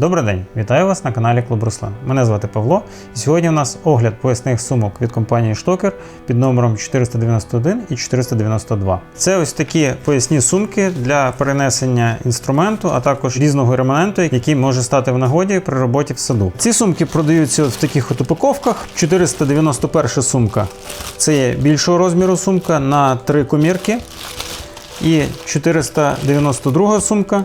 Добрий день, вітаю вас на каналі Клуб Руслан. Мене звати Павло. І сьогодні у нас огляд поясних сумок від компанії Штокер під номером 491 і 492. Це ось такі поясні сумки для перенесення інструменту, а також різного реманенту, який може стати в нагоді при роботі в саду. Ці сумки продаються в таких от упаковках. 491 сумка це є більшого розміру сумка на три комірки. І 492 сумка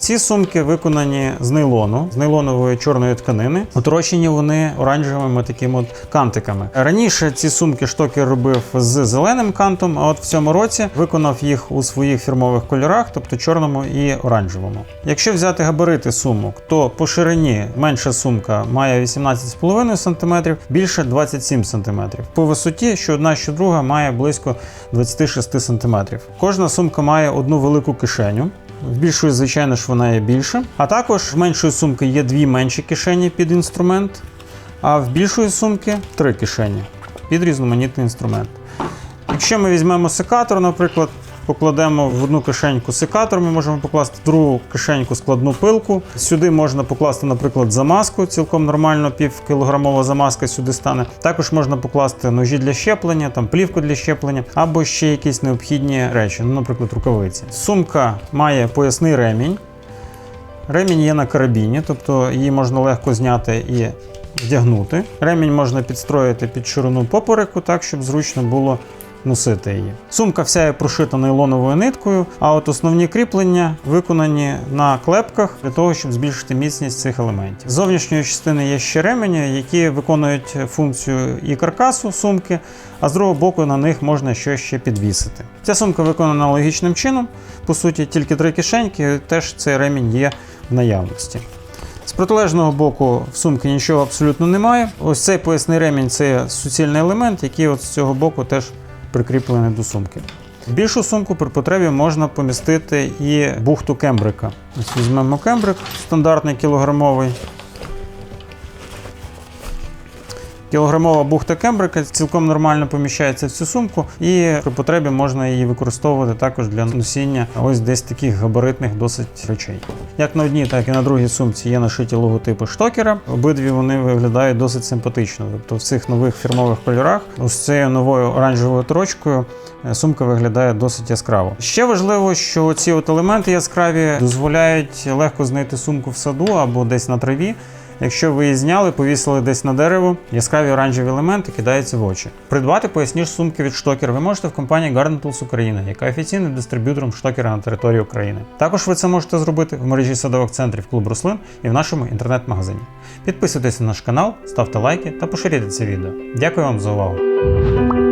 Ці сумки виконані з нейлону, з нейлонової чорної тканини. Отрощені вони оранжевими такими от кантиками. Раніше ці сумки штокер робив з зеленим кантом, а от в цьому році виконав їх у своїх фірмових кольорах, тобто чорному і оранжевому. Якщо взяти габарити сумок, то по ширині менша сумка має 18,5 см, більше 27 см. По висоті, що одна, що друга, має близько 26 см. Кожна сумка має одну велику кишеню. В більшої, звичайно ж, вона є більша. А також в меншої сумки є дві менші кишені під інструмент, а в більшої сумки три кишені під різноманітний інструмент. Якщо ми візьмемо секатор, наприклад, покладемо в одну кишеньку секатор, ми можемо покласти в другу кишеньку складну пилку. Сюди можна покласти, наприклад, замазку, цілком нормально, півкілограмова замазка сюди стане. Також можна покласти ножі для щеплення, там плівку для щеплення, або ще якісь необхідні речі, ну, наприклад, рукавиці. Сумка має поясний ремінь. Ремінь є на карабіні, тобто її можна легко зняти і вдягнути. Ремінь можна підстроїти під ширину попереку, так, щоб зручно було носити її. Сумка вся є прошита нейлоновою ниткою, а от основні кріплення виконані на клепках для того, щоб збільшити міцність цих елементів. З зовнішньої частини є ще ремені, які виконують функцію і каркасу сумки, а з другого боку на них можна щось ще підвісити. Ця сумка виконана логічним чином. По суті, тільки три кишеньки, теж цей ремінь є в наявності. З протилежного боку в сумки нічого абсолютно немає. Ось цей поясний ремінь це суцільний елемент, який от з цього боку теж прикріплений до сумки. Більшу сумку при потребі можна помістити і бухту кембрика. Ось візьмемо кембрик стандартний кілограмовий. Кілограмова бухта кембрика цілком нормально поміщається в цю сумку, і при потребі можна її використовувати також для носіння ось десь таких габаритних досить речей. Як на одній, так і на другій сумці є нашиті логотипи штокера. Обидві вони виглядають досить симпатично. Тобто в цих нових фірмових кольорах, з цією новою оранжевою трочкою, е, сумка виглядає досить яскраво. Ще важливо, що ці от елементи яскраві дозволяють легко знайти сумку в саду або десь на траві. Якщо ви її зняли, повісили десь на дерево, яскраві оранжеві елементи кидаються в очі. Придбати поясні ж сумки від штокер ви можете в компанії Garden Tools Україна, яка офіційним дистриб'ютором штокера на території України. Також ви це можете зробити в мережі садових центрів клуб Руслин і в нашому інтернет-магазині. Підписуйтесь на наш канал, ставте лайки та поширюйте це відео. Дякую вам за увагу.